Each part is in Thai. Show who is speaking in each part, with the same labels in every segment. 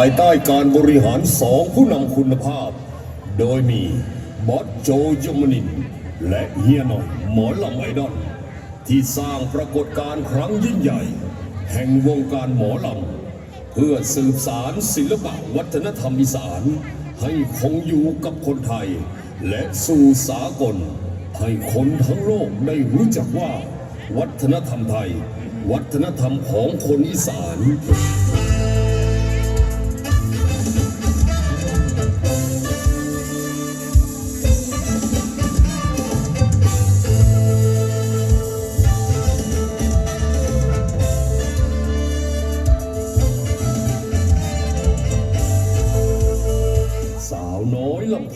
Speaker 1: ายใต้การบริหารสองผู้นำคุณภาพ โดยมีบอสโจยมนิน และเฮียนอยหมอลำไอดอลที่สร้างปรากฏการณ์ครั้งยิ่งใหญ่ แห่งวงการหมอลำเพื่อสืบสารศิลปะวัฒนธรรมอีสานให้คงอยู่กับคนไทย และสู่สากล ให้คนทั้งโลกได้รู้จักว่า วัฒนธรรมไทย วัฒนธรรมของคนอีสาน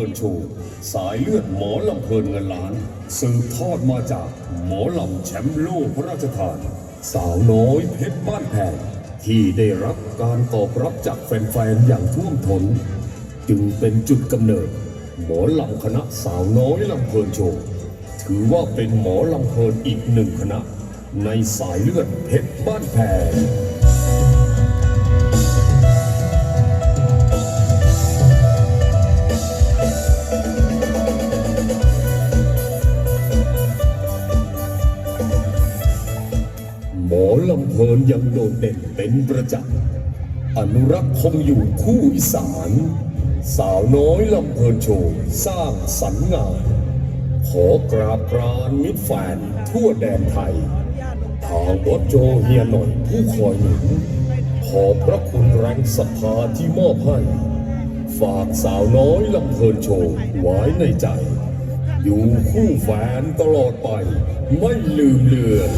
Speaker 1: ลินโชว์สายเลือดหมอลำเพลินเงินล้าน สืบทอดมาจากหมอลำแชมป์โลกพระราชทาน สาวน้อยเพชรบ้านแพงที่ได้รับการตอบรับจากแฟนๆอย่างท่วมทน้น จึงเป็นจุดกำเนิด หมอลำคณะสาวน้อยลำเพลินโชว์ถือว่าเป็นหมอลำเพลินอีกหนึ่งคณะ ในสายเลือดเพชรบ้านแพง ยังโดดเด่นเป็นประจักษ์อนุรักษ์คงอยู่คู่อีสาน สาวน้อยลำเพลินโชว์สร้างสรรค์งาน ขอกราบกรานมิตรแฟนทั่วแดนไทย ทางบอสโจเฮียหน่อยผู้คอยหนุนขอบพระคุณแรงศรัทธาที่มอบให้ ฝากสาวน้อยลำเพลินโชว์ไว้ในใจ อยู่คู่แฟนตลอดไป ไม่ลืมเลือน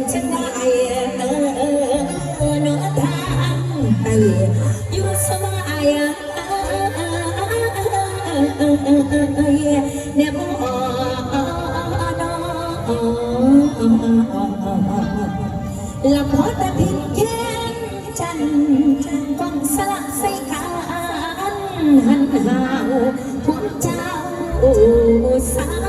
Speaker 1: ำ
Speaker 2: เป็นจังไดเออเนอทางไปอยู่สบายเนี่ยบ่นอละพอแต่พินแค้นจันกองสลักใส่กันหันหาวพวกเจ้าสาย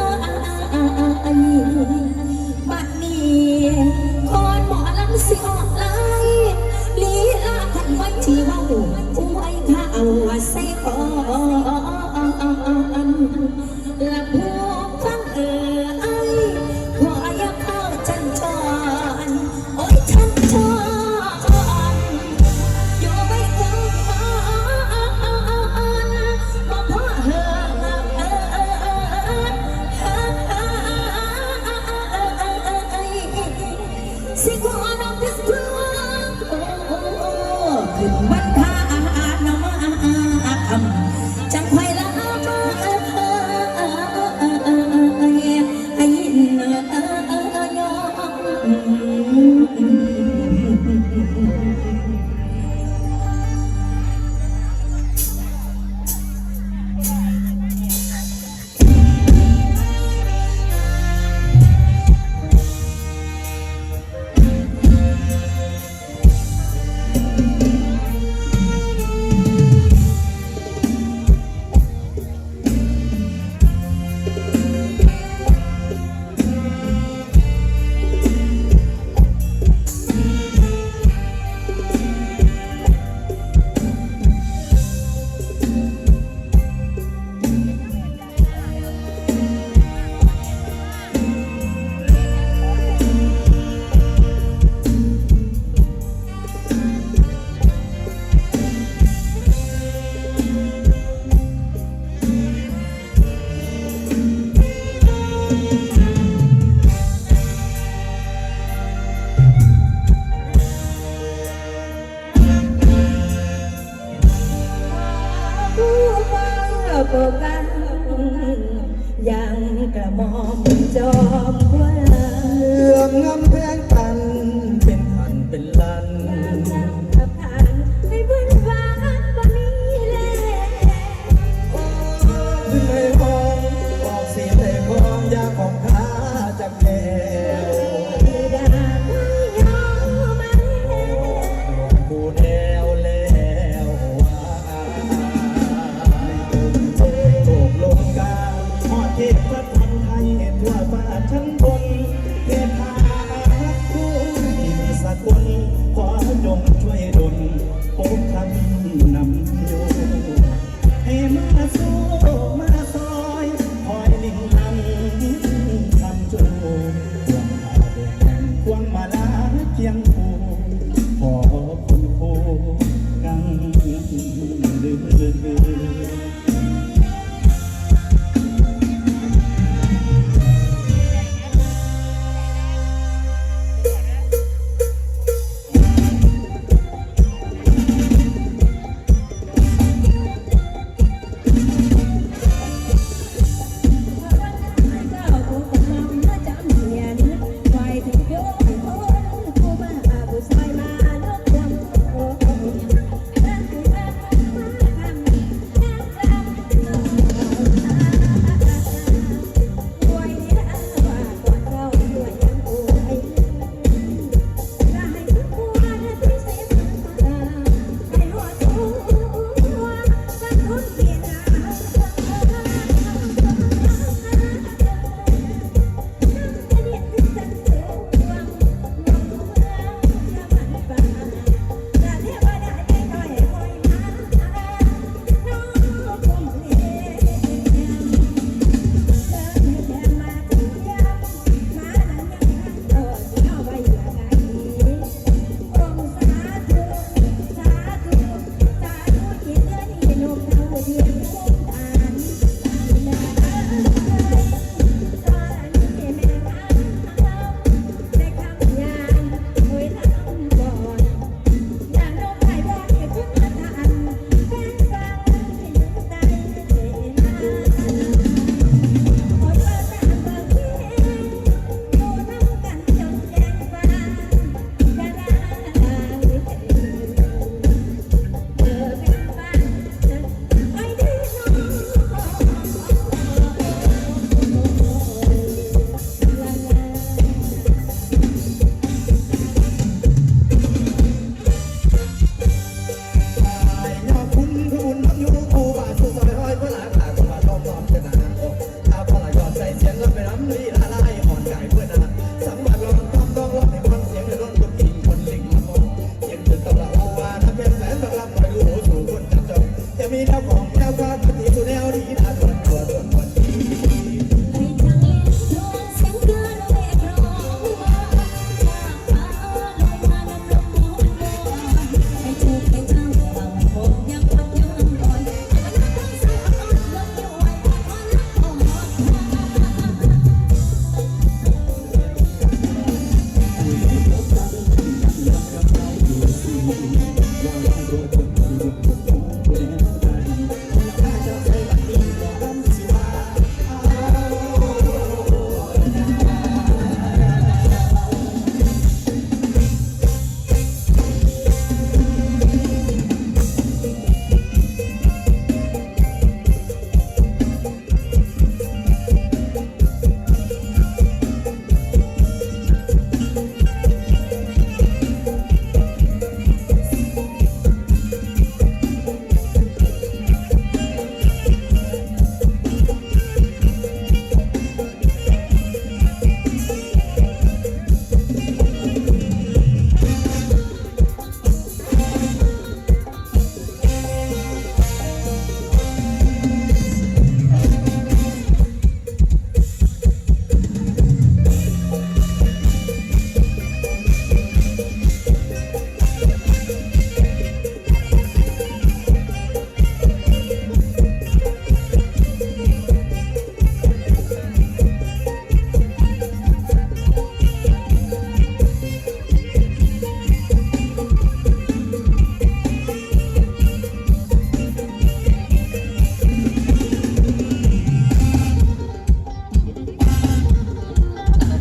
Speaker 2: ตัวกันยัง
Speaker 3: กระมอมจอมกว่า
Speaker 2: เลื่อมงำแพงตัน เป็นพันเป็นลัน
Speaker 3: ขึ้นไปม
Speaker 2: องบอกเสียงเพลงของ
Speaker 3: ยา
Speaker 2: ของข้า
Speaker 3: จากแด ประเทศไทยเพื่
Speaker 2: วฟ้าทั้งคน